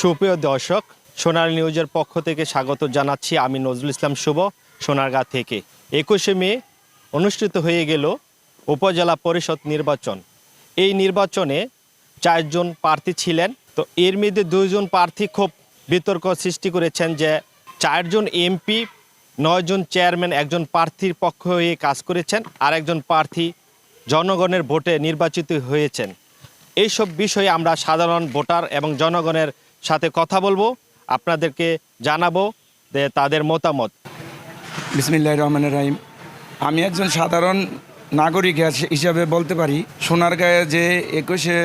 সুপ্রিয় দর্শক, সোনার নিউজের পক্ষ থেকে স্বাগত জানাচ্ছি আমি নজরুল ইসলাম শুভ, সোনারগাঁ থেকে। একুশে মে অনুষ্ঠিত হয়ে গেল উপজেলা পরিষদ নির্বাচন। এই নির্বাচনে চারজন প্রার্থী ছিলেন, তো এর মধ্যে দুইজন প্রার্থী খুব বিতর্ক সৃষ্টি করেছেন যে চারজন এমপি, নয়জন চেয়ারম্যান, একজন প্রার্থীর পক্ষ হয়ে কাজ করেছেন আর একজন প্রার্থী জনগণের ভোটে নির্বাচিত হয়েছেন। এইসব বিষয়ে আমরা সাধারণ ভোটার এবং জনগণের সাথে কথা বলব, আপনাদেরকে জানাব তাদের মতামত। বিসমিল্লাহ রহমানের রাহিম। আমি একজন সাধারণ নাগরিক হিসাবে বলতে পারি সোনারগাঁয়ে যে একুশে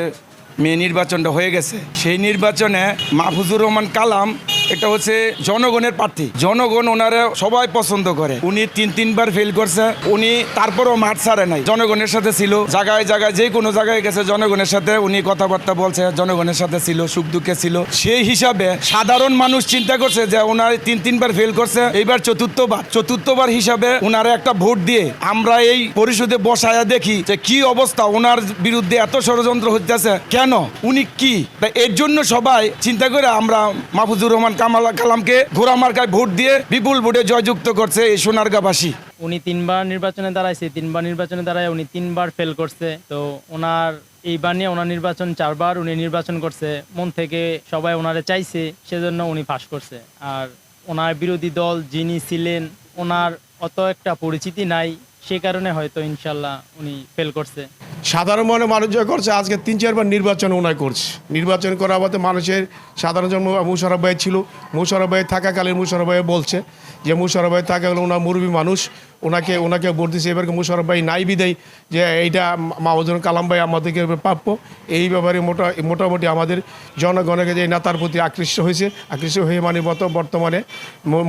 মে নির্বাচনটা হয়ে গেছে, সেই নির্বাচনে মাহফুজুর রহমান কালাম এটা হচ্ছে জনগণের প্রার্থী। জনগণ ওনারা সবাই পছন্দ করে। উনি তিন, তিনবার ফেল করছে। উনি তারপরও মাঠ ছাড়ে নাই। জনগণের সাথে ছিল। জায়গায় জায়গায় যে কোনো জায়গায় গেছে জনগণের সাথে। উনি কথাবার্তা বলছে, জনগণের সাথে ছিল, সুখ দুঃখে ছিল। সেই হিসাবে সাধারণ মানুষ চিন্তা করছে যে ওনার তিন, তিনবার ফেল করছে। এইবার চতুর্থবার। চতুর্থবার হিসাবে ওনারা একটা ভোট দিয়ে আমরা এই পরিষদে বসায়া দেখি যে কি অবস্থা। ওনার বিরুদ্ধে এত ষড়যন্ত্র হইতেছে। কেন? উনি কি? এর জন্য সবাই চিন্তা করে আমরা মাহফুজুর রহমান কামাল কালামকে ঘোড়া মার্কায় ভোট দিয়ে বিপুল ভোটে জয়যুক্ত করছে এই সোনারগাঁবাসী উনি তিনবার নির্বাচনে দাঁড়াইছে, তিনবার নির্বাচনে দাঁড়ায় উনি তিনবার ফেল করছে। তো ওনার এইবার নিয়ে ওনার নির্বাচন চারবার উনি নির্বাচন করছে, মন থেকে সবাই ওনারে চাইছে, সেজন্য উনি পাশ করছে। আর ওনার বিরোধী দল যিনি ছিলেন, ওনার অত একটা পরিচিতি নাই, সে কারণে হয়তো ইনশাল্লাহ উনি ফেল করছে। সাধারণ মনে মানুষ যা করছে, আজকে তিন চারবার নির্বাচন ওনায় করছে। নির্বাচন করা বাদে মানুষের সাধারণ জন্ম মুশারফ ভাই ছিল, মুশারফ ভাই থাকাকালীন মুশারফ ভাই বলছে যে মুশারফ ভাই থাকাকালীন ওনার মুরবী মানুষ ওনাকে ওনাকে ভোট দিচ্ছে এবারকে মুশারফ ভাই নাই বিদায়, যে এইটা মাহমুদুল কালাম ভাই আমাদেরকে প্রাপ্য। এই ব্যাপারে মোটা, মোটামুটি আমাদের জনগণের যে নেতার প্রতি আকৃষ্ট হয়েছে, আকৃষ্ট হয়ে মানে মতো বর্তমানে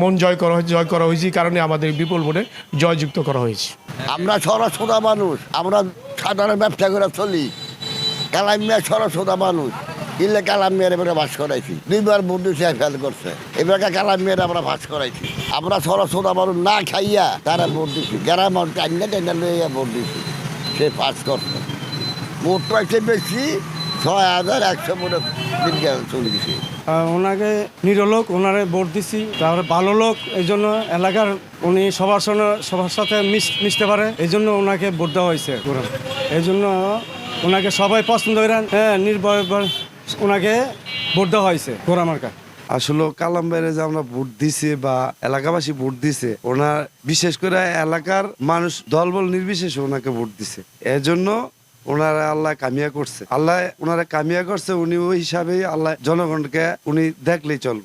মন জয় করা হয়েছে, জয় করা হয়েছে কারণে আমাদের বিপুল ভোটে জয়যুক্ত করা হয়েছে। আমরা সরসোদা মানুষ, আমরা সাধারণ ব্যবসা করে চলি। কালাম মিয়া সরসোদা মানুষ। ইলে কালাম মিয়ার এবারে বাস করাইছি। দুইবার বন্ধু সে ফেল করছে। এবারে কালাম মিয়ার আমরা বাস করাইছি। আমরা সরসোদা মানুষ না খাইয়া তারা ভোট দিছি। গ্রাম টাইনা টাইনা লইয়া ভোট দিছি। সে পাস করছে। ভোট পাইছে বেশি। ছয় হাজার একশো বিজ্ঞান চলে গেছে ওনাকে নিরলোক ওনারে ভোট দিছি তারপরে ভালো লোক এই জন্য এলাকার উনি সবার সঙ্গে সবার সাথে মিশ- মিশতে পারে এই জন্য ওনাকে ভোট দেওয়া হয়েছে। এই জন্য ওনাকে সবাই পছন্দ করেন হ্যাঁ নির্ভয় ওনাকে ভোট দেওয়া হয়েছে গোড়া মার্কা। আসলে কালাম বাইরে যে আমরা ভোট দিছি বা এলাকাবাসী ভোট দিছে ওনার বিশেষ করে এলাকার মানুষ দলবল নির্বিশেষে ওনাকে ভোট দিছে। এজন্য ওনারা আল্লাহ কামিয়া করছে। আল্লাহ ওনারা কামিয়া করছে, উনি ওই হিসাবেই আল্লাহ জনগণকে উনি দেখলেই চলবে।